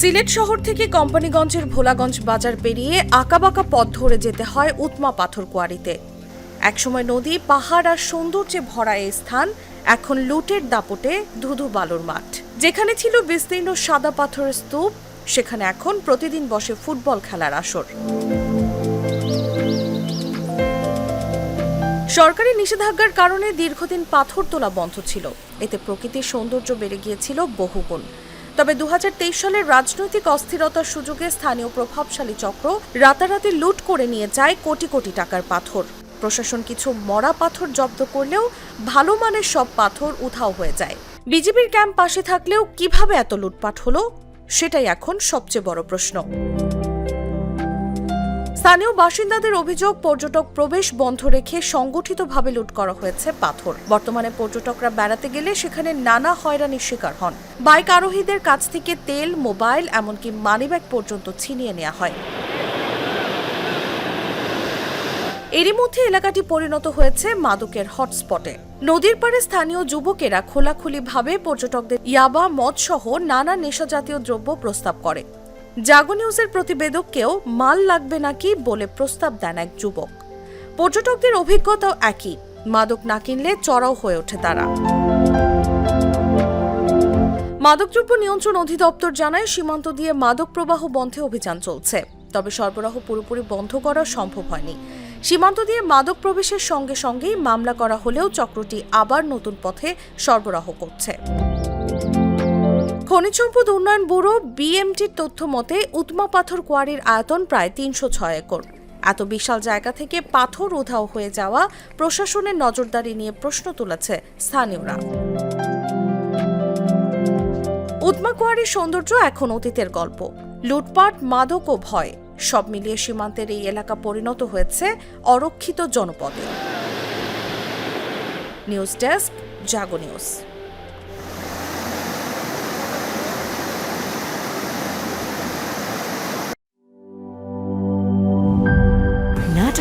সিলেট শহর থেকে কোম্পানিগঞ্জের ভোলাগঞ্জ বাজার পেরিয়ে আঁকাবাঁকা পথ ধরে যেতে হয় উৎমা পাথর কোয়ারিতে। একসময় নদী, পাহাড় আর সৌন্দর্যে ভরা এই স্থান এখন লুটের দাপটে ধুধু বালুর মাঠ। যেখানে ছিল বিস্তীর্ণ সাদা পাথরের স্তূপ, সেখানে এখন প্রতিদিন বসে ফুটবল খেলার আসর। সরকারি নিষেধাজ্ঞার কারণে দীর্ঘদিন পাথর তোলা বন্ধ ছিল। এতে প্রকৃতির সৌন্দর্য বেড়ে গিয়েছিল বহুগুণ। তবে দু হাজার তেইশ সালের রাজনৈতিক অস্থিরতার সুযোগে স্থানীয় প্রভাবশালী চক্র রাতারাতি লুট করে নিয়ে যায় কোটি কোটি টাকার পাথর। প্রশাসন কিছু মরা পাথর জব্দ করলেও ভালো মানের সব পাথর উধাও হয়ে যায়। বিজেপির ক্যাম্প পাশে থাকলেও কীভাবে এত লুটপাট হলো, সেটাই এখন সবচেয়ে বড় প্রশ্ন। স্থানীয় বাসিন্দাদের অভিযোগ, পর্যটক প্রবেশ বন্ধ রেখে সংগঠিতভাবে লুট করা হয়েছে পাথর। বর্তমানে পর্যটকরা বেড়াতে গেলে সেখানে নানা হয়রানির শিকার হন। বাইক আরোহীদের কাছ থেকে তেল, মোবাইল, এমনকি মানিব্যাগ পর্যন্ত ছিনিয়ে নেওয়া হয়। এরই মধ্যে এলাকাটি পরিণত হয়েছে মাদকের হটস্পটে। নদীর পাড়ে স্থানীয় যুবকেরা খোলাখুলিভাবে পর্যটকদের ইয়াবা মদ সহ নানা নেশাজাতীয় দ্রব্য প্রস্তাব করে। জাগো নিউজের প্রতিবেদককেও মাল লাগবে নাকি বলে প্রস্তাব দেন এক যুবক। পর্যটকদের অভিজ্ঞতাও একই, মাদক না কিনলে চড়াও হয়ে ওঠে তারা। মাদকদ্রব্য নিয়ন্ত্রণ অধিদপ্তর জানায় সীমান্ত দিয়ে মাদক প্রবাহ বন্ধে অভিযান চলছে। তবে সরবরাহ পুরোপুরি বন্ধ করা সম্ভব হয়নি। সীমান্ত দিয়ে মাদক প্রবেশের সঙ্গে সঙ্গেই মামলা করা হলেও চক্রটি আবার নতুন পথে সরবরাহ করছে। খনিজ সম্পদ উন্নয়ন ব্যুরো বিএমটির তথ্য মতে উৎমা পাথর কোয়ারির আয়তন প্রায় তিনশো ছয় একর। এত বিশাল জায়গা থেকে পাথর উধাও হয়ে যাওয়া প্রশাসনের নজরদারি নিয়ে প্রশ্ন তুলেছে স্থানীয়রা। উৎমা কোয়ারির সৌন্দর্য এখন অতীতের গল্প। লুটপাট, মাদক ও ভয়, সব মিলিয়ে সীমান্তের এই এলাকা পরিণত হয়েছে অরক্ষিত জনপদে। News desk, Jago news.